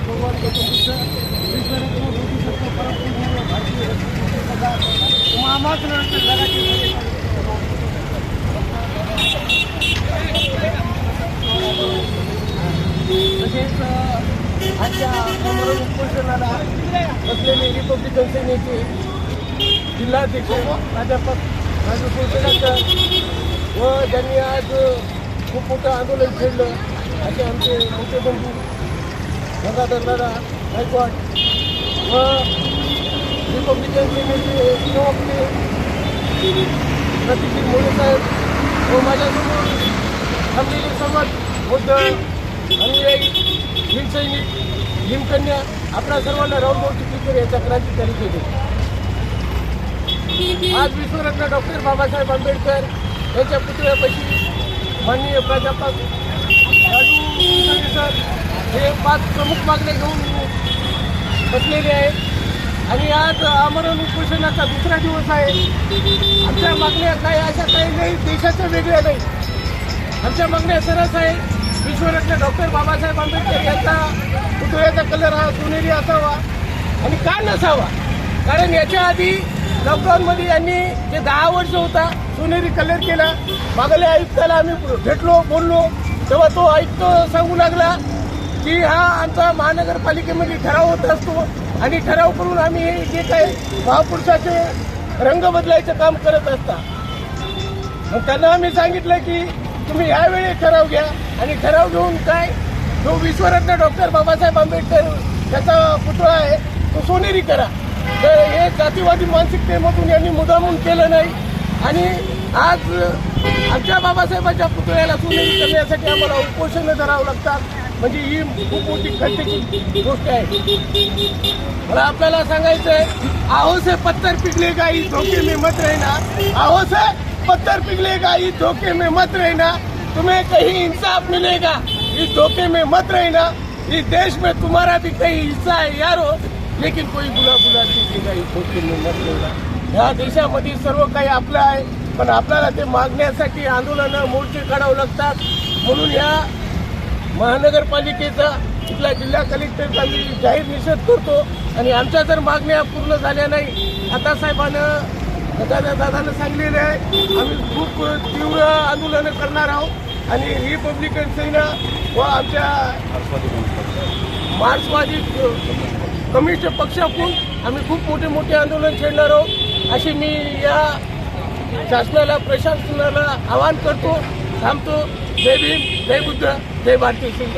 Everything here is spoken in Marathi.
भगवान गौतम विश्वरत्न बोधिसत्व परमपूज्य भारतीय रत्न महामात्र जगाचे तसेच आजच्या उपोषणाला रिपब्लिकन सेनेचे जिल्हाध्यक्ष प्राध्यापक राजू व ज्यांनी आज खूप मोठं आंदोलन छेडलं असे आमचे मोठे बंधू गंगाधर दादा गायकवाड व रिपब्लिकन सेनेचे प्रवक्ते मोदी साहेब व माझ्यासमोर थांबलेले सर्वात बुद्ध अनुयायी हिमसैनिक भीमकन्या आपल्या सर्वांना राऊंड चिखलीकर यांचा क्रांतिकारी केली आज विश्वरत्न डॉक्टर बाबासाहेब आंबेडकर यांच्या पुतळ्यापाशी माननीय प्राध्यापक राजू सर हे पाच प्रमुख मागण्या घेऊन बसलेले आहेत. आणि आज आमरण उपोषणाचा दुसरा दिवस आहे. आमच्या मागण्या काही अशा काही नाही देशाच्या वेगळ्या नाही. आमच्या मागण्या सरस आहे. विश्वरत्न डॉक्टर बाबासाहेब आंबेडकर यांचा पुतळ्याचा कलर हा सोनेरी असावा आणि का नसावा? कारण याच्या आधी लॉकडाऊनमध्ये यांनी जे दहा वर्ष होता सोनेरी कलर केला मागल्या आयुक्ताला आम्ही भेटलो बोललो. तेव्हा तो आयुक्त सांगू लागला की हा आमचा महानगरपालिकेमध्ये ठराव होत असतो आणि ठराव करून आम्ही हे जे काही महापुरुषाचे रंग बदलायचं काम करत असता. मग त्यांना आम्ही सांगितलं की तुम्ही यावेळी ठराव घ्या आणि ठराव घेऊन काय जो विश्वरत्न डॉक्टर बाबासाहेब आंबेडकर त्याचा पुतळा आहे तो सोनेरी करा. तर हे जातीवादी मानसिकतेमधून यांनी मुदामून केलं नाही आणि आज आमच्या बाबासाहेबांच्या पुतळ्याला सोनेरी करण्यासाठी आम्हाला उपोषणं धरावं लागतात. म्हणजे ही खूप मोठी खड्ड्याची गोष्ट आहे. मला आपल्याला सांगायचं आहे आहो से पत्थर पिघलेगा इस धोके में मत रहना. आहो से पत्थर पिघलेगा इस धोके में मत रहना. तुम्हें कहीं इंसाफ मिलेगा? इस धोखे में मत रहना. इस देश में तुम्हारा भी कहीं हिस्सा है यारो. लेकिन कोई बुला बुला कीजिएगा इस धोके में मत रहना. ह्या देशामध्ये सर्व काही आपलं आहे. पण आपल्याला ते मागण्यासाठी आंदोलनं मोर्चे काढावं लागतात. म्हणून या महानगरपालिकेचा इथला जिल्हा कलेक्टरचा मी जाहीर निषेध करतो. आणि आमच्या जर मागण्या पूर्ण झाल्या नाही आता साहेबानं दादा दादानं सांगलेलं आहे आम्ही खूप तीव्र आंदोलनं करणार आहोत. आणि रिपब्लिकन सेना व आमच्या मार्क्सवादी कम्युनिस्ट पक्षापून आम्ही खूप मोठे मोठे आंदोलन छेडणार आहोत. अशी मी या शासनाला प्रशासनाला आवाहन करतो थांबतो. जय भीम जय बुद्ध जय भारतीय सिंग